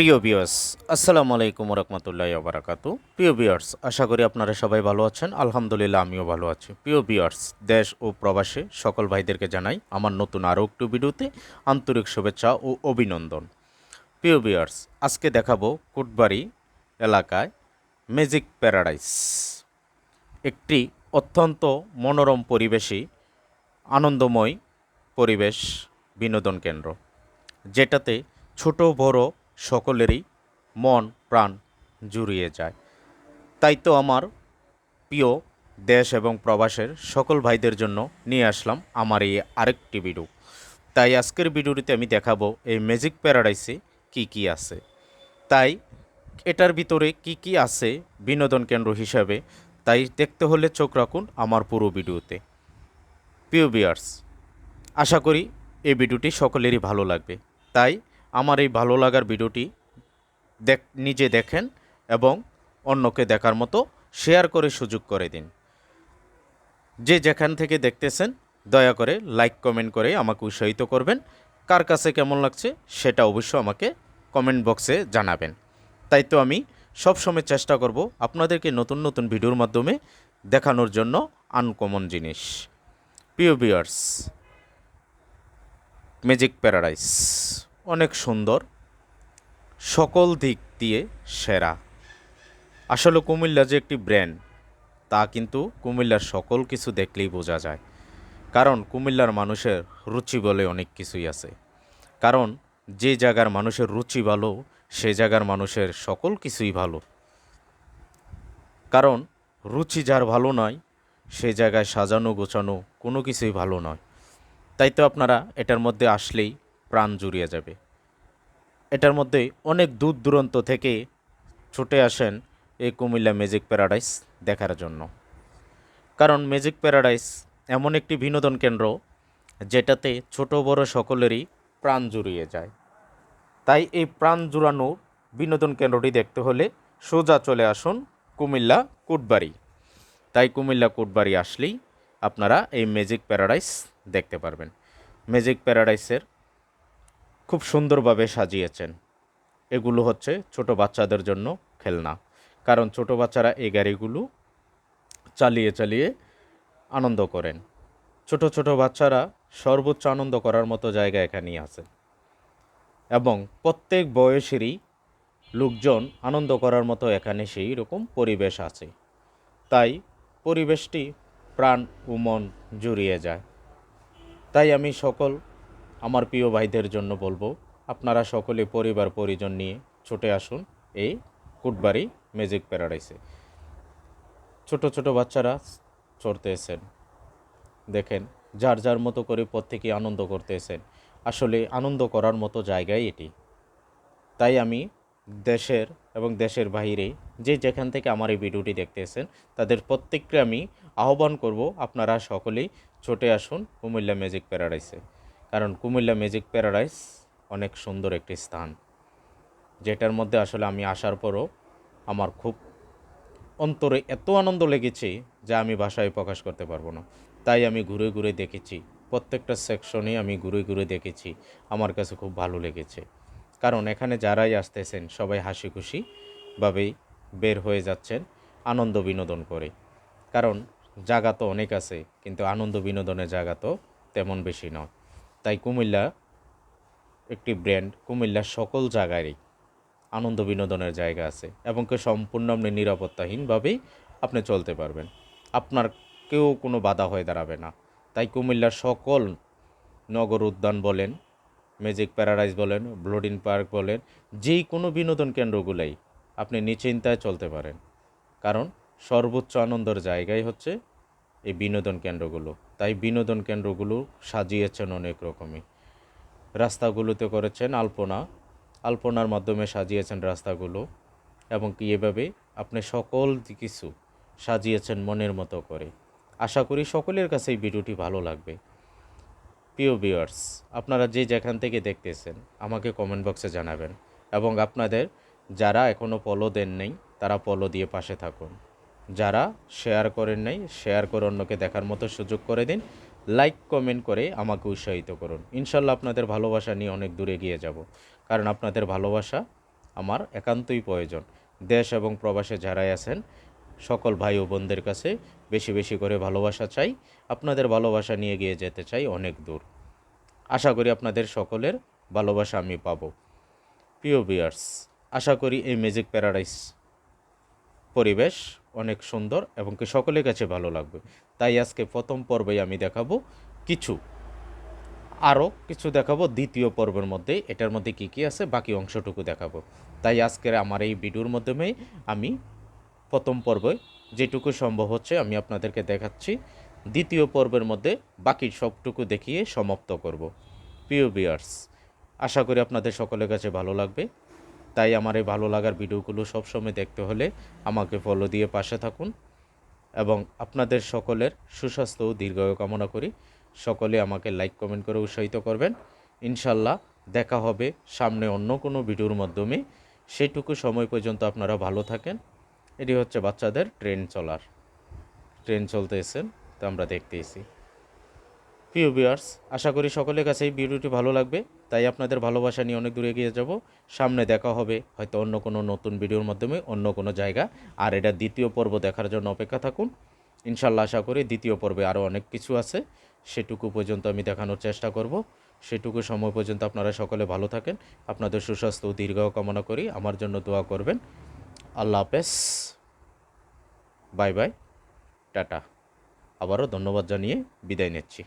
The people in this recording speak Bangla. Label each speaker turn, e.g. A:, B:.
A: প্রিয় বিয়ার্স আসসালামু আলাইকুম রহমতুল্লাহ বারাকাতু প্রিয় বিয়ার্স আশা করি আপনারা সবাই ভালো আছেন। আলহামদুলিল্লাহ, আমিও ভালো আছি। প্রিয় বিয়ার্স দেশ ও প্রবাসে সকল ভাইদেরকে জানাই আমার নতুন আরও একটু ভিডিওতে আন্তরিক শুভেচ্ছা ও অভিনন্দন। প্রিয় বিয়ার্স আজকে দেখাবো কুটবাড়ি এলাকায় ম্যাজিক প্যারাডাইস একটি অত্যন্ত মনোরম পরিবেশই আনন্দময় পরিবেশ বিনোদন কেন্দ্র, যেটাতে ছোট বড় সকলেরই মন, প্রাণ জুড়িয়ে যায়। তাই তো আমার প্রিয় দেশ এবং প্রবাসের সকল ভাইদের জন্য নিয়ে আসলাম আমার এই আরেকটি ভিডিও তাই আজকের ভিডিওটিতে আমি দেখাবো এই ম্যাজিক প্যারাডাইসে কি কি আছে। তাই এটার ভিতরে কি কি আছে বিনোদন কেন্দ্র হিসাবে, তাই দেখতে হলে চোখ রাখুন আমার পুরো ভিডিওতে প্রিয় বিয়ার্স আশা করি এই ভিডিওটি সকলেরই ভালো লাগবে। তাই আমার এই ভালো লাগার ভিডিওটি দেখ, নিজে দেখেন এবং অন্যকে দেখার মতো শেয়ার করে সুযোগ করে দিন। যে যেখান থেকে দেখতেছেন, দয়া করে লাইক, কমেন্ট করে আমাকে উৎসাহিত করবেন। কার কাছে কেমন লাগছে সেটা অবশ্য আমাকে কমেন্ট বক্সে জানাবেন। তাই তো আমি সবসময় চেষ্টা করব আপনাদেরকে নতুন নতুন ভিডিওর মাধ্যমে দেখানোর জন্য আনকমন জিনিস। প্রিয় বিয়ার্স ম্যাজিক প্যারাডাইস। অনেক সুন্দর, সকল দিক দিয়ে সেরা। আসলে কুমিল্লা যে একটি ব্র্যান্ড, তা কিন্তু কুমিল্লার সকল কিছু দেখলেই বোঝা যায়। কারণ কুমিল্লার মানুষের রুচি বলে অনেক কিছুই আছে। কারণ যে জায়গার মানুষের রুচি ভালো, সে জায়গার মানুষের সকল কিছুই ভালো। কারণ রুচি যার ভালো নয়, সে জায়গায় সাজানো গোছানো কোনো কিছুই ভালো নয়। তাই তো আপনারা এটার মধ্যে আসলেই প্রাণ জুড়িয়ে যাবে। এটার মধ্যে অনেক দূর দূরান্ত থেকে ছুটে আসেন এই কুমিল্লা ম্যাজিক প্যারাডাইস দেখার জন্য। কারণ ম্যাজিক প্যারাডাইস এমন একটি বিনোদন কেন্দ্র যেটাতে ছোট বড় সকলেরই প্রাণ জুড়িয়ে যায়। তাই এই প্রাণ জুড়ানো বিনোদন কেন্দ্রটি দেখতে হলে সোজা চলে আসুন কুমিল্লা কুটবাড়ি। তাই কুমিল্লা কুটবাড়ি আসলেই আপনারা এই ম্যাজিক প্যারাডাইস দেখতে পারবেন। ম্যাজিক প্যারাডাইসের খুব সুন্দরভাবে সাজিয়েছেন। এগুলো হচ্ছে ছোট বাচ্চাদের জন্য খেলনা। কারণ ছোট বাচ্চারা এই গাড়িগুলো চালিয়ে চালিয়ে আনন্দ করেন। ছোট ছোট বাচ্চারা সর্বোচ্চ আনন্দ করার মতো জায়গা এখানেই আছে। এবং প্রত্যেক বয়সেরই লোকজন আনন্দ করার মতো এখানে সেই রকম পরিবেশ আছে। তাই পরিবেশটি প্রাণ ও মন জুড়িয়ে যায়। তাই আমি সকল আমার প্রিয় ভাইদের জন্য বলব, আপনারা সকলে পরিবার পরিজন নিয়ে ছুটে আসুন এই কুটবাড়ি ম্যাজিক প্যারাডাইসে। ছোট ছোট বাচ্চারা চড়তেছেন দেখেন, যার যার মতো করে প্রত্যেকে আনন্দ করতেছেন আসলে আনন্দ করার মতো জায়গাই এটি। তাই আমি দেশের এবং দেশের বাইরে যে যেখান থেকে আমার এই ভিডিওটি দেখতেছেন তাদের প্রত্যেককে আমি আহ্বান করব, আপনারা সকলেই ছুটে আসুন কুমিল্লা ম্যাজিক প্যারাডাইসে। কারণ কুমিল্লা ম্যাজিক প্যারাডাইস অনেক সুন্দর একটি স্থান। যেটার মধ্যে আসলে আমি আসার পরও আমার খুব অন্তরে এত আনন্দ লেগেছে যা আমি ভাষায় প্রকাশ করতে পারব না। তাই আমি ঘুরে ঘুরে দেখেছি, প্রত্যেকটা সেকশনে আমি ঘুরে ঘুরে দেখেছি, আমার কাছে খুব ভালো লেগেছে। কারণ এখানে যারাই আসতেছেন সবাই হাসি খুশিভাবেই বের হয়ে যাচ্ছেন, আনন্দ বিনোদন করে। কারণ জায়গা তো অনেক আছে, কিন্তু আনন্দ বিনোদনের জায়গা তো তেমন বেশি নয়। তাই কুমিল্লা একটি ব্র্যান্ড কুমিল্লার সকল জায়গারই আনন্দ বিনোদনের জায়গা আছে এবং কেউ সম্পূর্ণ আপনি নিরাপত্তাহীনভাবেই আপনি চলতে পারবেন। আপনার কেউ কোনো বাধা হয়ে দাঁড়াবে না। তাই কুমিল্লার সকল নগর উদ্যান বলেন ম্যাজিক প্যারাডাইস বলেন ব্লোডিন পার্ক বলেন, যেই কোনো বিনোদন কেন্দ্রগুলাই আপনি নিশ্চিন্তায় চলতে পারেন। কারণ সর্বোচ্চ আনন্দের জায়গাই হচ্ছে এই বিনোদন কেন্দ্রগুলো। তাই বিনোদন কেন্দ্রগুলো সাজিয়েছেন অনেক রকমই। রাস্তাগুলোতে করেছেন আলপনা। আলপনার মাধ্যমে সাজিয়েছেন রাস্তাগুলো এবং কি এভাবে আপনি সকল কিছু সাজিয়েছেন মনের মতো করে। আশা করি সকলের কাছে এই ভিডিওটি ভালো লাগবে। প্রিয় ভিউয়ার্স, আপনারা যে যেখান থেকে দেখতেছেন, আমাকে কমেন্ট বক্সে জানাবেন। এবং আপনাদের যারা এখনও পলো দেন নেই তারা পলো দিয়ে পাশে থাকুন। যারা শেয়ার করেন নাই শেয়ার করে অন্যকে দেখার মতো সুযোগ করে দিন। লাইক কমেন্ট করে আমাকে উৎসাহিত করুন। ইনশাল্লাহ আপনাদের ভালোবাসা নিয়ে অনেক দূরে গিয়ে যাব। কারণ আপনাদের ভালোবাসা আমার একান্তই প্রয়োজন। দেশ এবং প্রবাসে যারাই আছেন, সকল ভাই ও বোনদের কাছে বেশি বেশি করে ভালোবাসা চাই। আপনাদের ভালোবাসা নিয়ে গিয়ে যেতে চাই অনেক দূর। আশা করি আপনাদের সকলের ভালোবাসা আমি পাবো। প্রিয় বিয়ার্স আশা করি এই ম্যাজিক প্যারাডাইস পরিবেশ অনেক সুন্দর এবং কি সকলের কাছে ভালো লাগবে। তাই আজকে প্রথম পর্বেই আমি দেখাবো। কিছু আরও কিছু দেখাবো। দ্বিতীয় পর্বের মধ্যে এটার মধ্যে কি কি আছে, বাকি অংশটুকু দেখাবো। তাই আজকের আমার এই ভিডিওর মাধ্যমে আমি প্রথম পর্বে যেটুকু সম্ভব হচ্ছে আমি আপনাদেরকে দেখাচ্ছি। দ্বিতীয় পর্বের মধ্যে বাকি সবটুকু দেখিয়ে সমাপ্ত করব। প্রিয় বিয়ার্স আশা করি আপনাদের সকলের কাছে ভালো লাগবে। তাই আমার এই ভালো লাগার ভিডিওগুলো সবসময় দেখতে হলে আমাকে ফলো দিয়ে পাশে থাকুন এবং আপনাদের সকলের সুস্বাস্থ্য ও দীর্ঘায়ু কামনা করি। সকলে আমাকে লাইক কমেন্ট করে উৎসাহিত করবেন। ইনশাল্লাহ দেখা হবে সামনে অন্য কোনো ভিডিওর মাধ্যমে। সেটুকু সময় পর্যন্ত আপনারা ভালো থাকেন। এটি হচ্ছে বাচ্চাদের ট্রেন চলার। ট্রেন চলতে চলতেছেন তো আমরা দেখতেইছি প্রিয় ভিউয়ার্স আশা করি সকলের কাছে এই ভিডিওটি ভালো লাগবে। তাই আপনাদের ভালোবাসা নিয়ে অনেক দূরে এগিয়ে যাব। সামনে দেখা হবে হয়তো অন্য কোনো নতুন ভিডিওর মাধ্যমে, অন্য কোনো জায়গা। আর এটা দ্বিতীয় পর্ব দেখার জন্য অপেক্ষা থাকুন। ইনশাল্লাহ আশা করি দ্বিতীয় পর্বে আরও অনেক কিছু আছে। সেটুকু পর্যন্ত আমি দেখানোর চেষ্টা করব। সেটুকু সময় পর্যন্ত আপনারা সকলে ভালো থাকেন। আপনাদের সুস্বাস্থ্য ও দীর্ঘায়ু কামনা করি। আমার জন্য দোয়া করবেন। আল্লাহ হাফেজ। Bye bye. টাটা। আবারও ধন্যবাদ জানিয়ে বিদায় নিচ্ছি।